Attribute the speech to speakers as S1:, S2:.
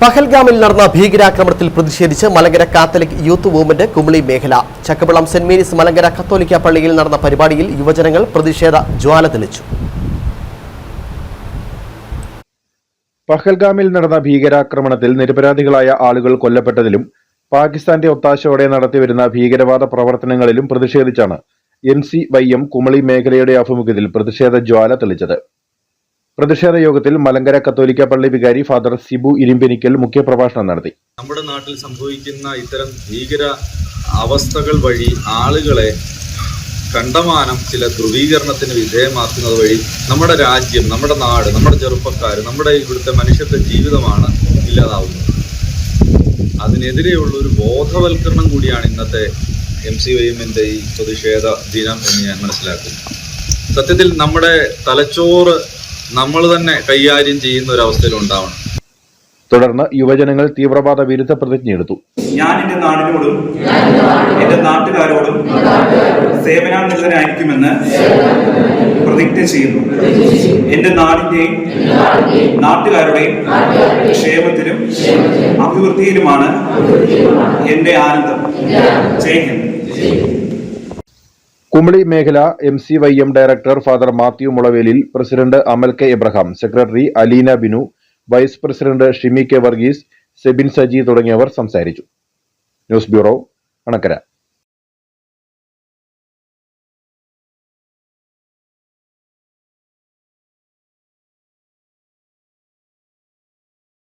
S1: പഹൽഗാമിൽ നടന്ന ഭീകരാക്രമണത്തിൽ പ്രതിഷേധിച്ച് Malankara Catholic youth movement Kumily മേഖല. ചക്കപ്പളം സെന്റ് മേരീസ് മലങ്കര കത്തോലിക്ക പള്ളിയിൽ നടന്ന പരിപാടിയിൽ യുവജനങ്ങൾ പ്രതിഷേധ ജ്വാല തെളിച്ചു
S2: പഹൽഗാമിൽ നടന്ന ഭീകരാക്രമണത്തിൽ നിരപരാധികളായ ആളുകൾ കൊല്ലപ്പെട്ടതിലും പാകിസ്ഥാന്റെ ഒത്താശയോടെ നടത്തിവരുന്ന ഭീകരവാദ പ്രവർത്തനങ്ങളിലും പ്രതിഷേധിച്ചാണ് N C Y M Kumily മേഖലയുടെ ആഭിമുഖ്യത്തിൽ പ്രതിഷേധ ജ്വാല തെളിച്ചത്. പ്രതിഷേധ യോഗത്തിൽ മലങ്കര കത്തോലിക്ക പള്ളി വികാരി ഫാദർ സിബു ഇരിമ്പിനിക്കൽ മുഖ്യപ്രഭാഷണം നടത്തി.
S3: നമ്മുടെ നാട്ടിൽ സംഭവിക്കുന്ന ഇത്തരം ഭീകര അവസ്ഥകൾ വഴി ആളുകളെ കണ്ടമാനം ചില ധ്രുവീകരണത്തിന് വിധേയമാക്കുന്നത് വഴി നമ്മുടെ രാജ്യം നമ്മുടെ നാട് നമ്മുടെ ചെറുപ്പക്കാർ നമ്മുടെ ഇവിടുത്തെ മനുഷ്യരുടെ ജീവിതമാണ് ഇല്ലാതാവുന്നത്. അതിനെതിരെയുള്ള ഒരു ബോധവൽക്കരണം കൂടിയാണ് ഇന്നത്തെ എം സി വൈഎമ്മിന്റെ ഈ പ്രതിഷേധ ദിനം എന്ന് ഞാൻ മനസ്സിലാക്കുന്നു. സത്യത്തിൽ നമ്മുടെ തലച്ചോറ് നമ്മൾ തന്നെ കൈകാര്യം ചെയ്യുന്ന ഒരു അവസ്ഥയിൽ ഉണ്ടാവണം.
S2: തുടർന്ന് യുവജനങ്ങൾ തീവ്രവാദ വിരുദ്ധ പ്രതിജ്ഞയെടുത്തു
S4: ഞാൻ എന്റെ നാടിനോടും എന്റെ നാട്ടുകാരോടും സേവനാനിരതനായിരിക്കുമെന്ന് പ്രതിജ്ഞ ചെയ്യുന്നു. എന്റെ നാടിന്റെയും നാട്ടുകാരുടെയും ക്ഷേമത്തിലും അഭിവൃദ്ധിയിലുമാണ് എന്റെ ആനന്ദം. ജയ് ഹിന്ദ്.
S2: കുമളി മേഖല M C Y M director father Mathew Mulavelil president Amal K Abraham secretary Aleena Binu vice president Shimi K Varghese Sebin Saji തുടങ്ങിയവർ സംസാരിച്ചു. News bureau Anakkara.